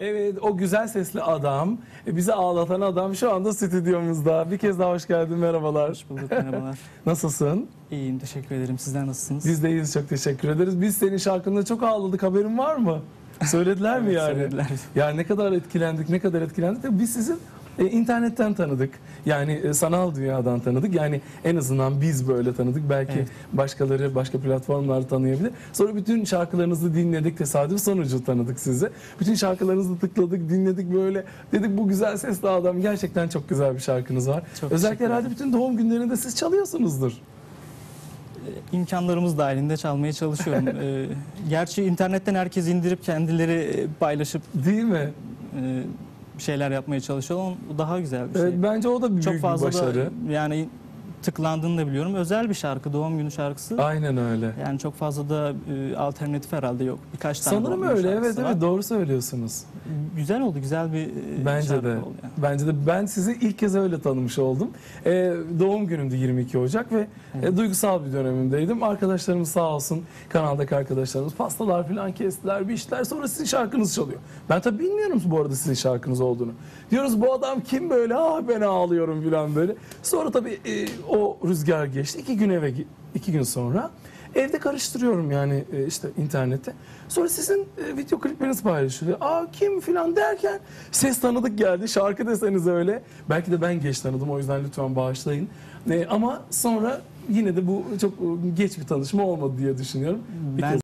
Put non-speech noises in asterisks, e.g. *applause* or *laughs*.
Evet o güzel sesli adam, e, bizi ağlatan adam şu anda stüdyomuzda. Bir kez daha hoş geldin, merhabalar. Hoş bulduk, merhabalar. *laughs* Nasılsın? İyiyim, teşekkür ederim. Sizler nasılsınız? Biz de iyiyiz, çok teşekkür ederiz. Biz senin şarkında çok ağladık, haberin var mı? *laughs* Söylediler mi Evet, yani? söylediler. Yani ne kadar etkilendik, ne kadar etkilendik. Biz sizi e, internetten tanıdık. Yani e, sanal dünyadan tanıdık. Yani en azından biz böyle tanıdık. Belki Evet. başkaları başka platformlar tanıyabilir. Sonra bütün şarkılarınızı dinledik. Tesadüf sonucu tanıdık sizi. Bütün şarkılarınızı tıkladık, dinledik böyle. Dedik bu güzel sesli adam. Gerçekten çok güzel bir şarkınız var. Çok Özellikle teşekkür herhalde bütün doğum günlerinde siz çalıyorsunuzdur. İmkanlarımız dahilinde çalmaya çalışıyorum. Ee, *laughs* gerçi internetten herkes indirip kendileri e, paylaşıp Değil mi? e, bir şeyler yapmaya çalışıyor. ama Bu daha güzel bir şey. Evet, bence o da büyük Çok bir fazla başarı. da yani tıklandığını da biliyorum. Özel bir şarkı, doğum günü şarkısı. Aynen öyle. Yani çok fazla da e, alternatif herhalde yok. Birkaç tane Sanırım öyle evet var. evet doğru söylüyorsunuz. Güzel oldu, güzel bir e, Bence de. oldu yani. Bence de ben sizi ilk kez öyle tanımış oldum. Ee, doğum günümdü 22 Ocak ve e, duygusal bir dönemimdeydim. Arkadaşlarım sağ olsun kanaldaki arkadaşlarımız pastalar falan kestiler, biçtiler. Sonra sizin şarkınız çalıyor. Ben tabii bilmiyorum bu arada sizin şarkınız olduğunu. Diyoruz bu adam kim böyle? Ah ben ağlıyorum falan böyle. Sonra tabii e, o rüzgar geçti. İki gün eve iki gün sonra Evde karıştırıyorum yani e, işte internette. Sonra sizin e, video klipleriniz paylaşılıyor. Aa kim filan derken ses tanıdık geldi. Şarkı deseniz öyle. Belki de ben geç tanıdım o yüzden lütfen bağışlayın. E, ama sonra yine de bu çok e, geç bir tanışma olmadı diye düşünüyorum. Bir Ben kez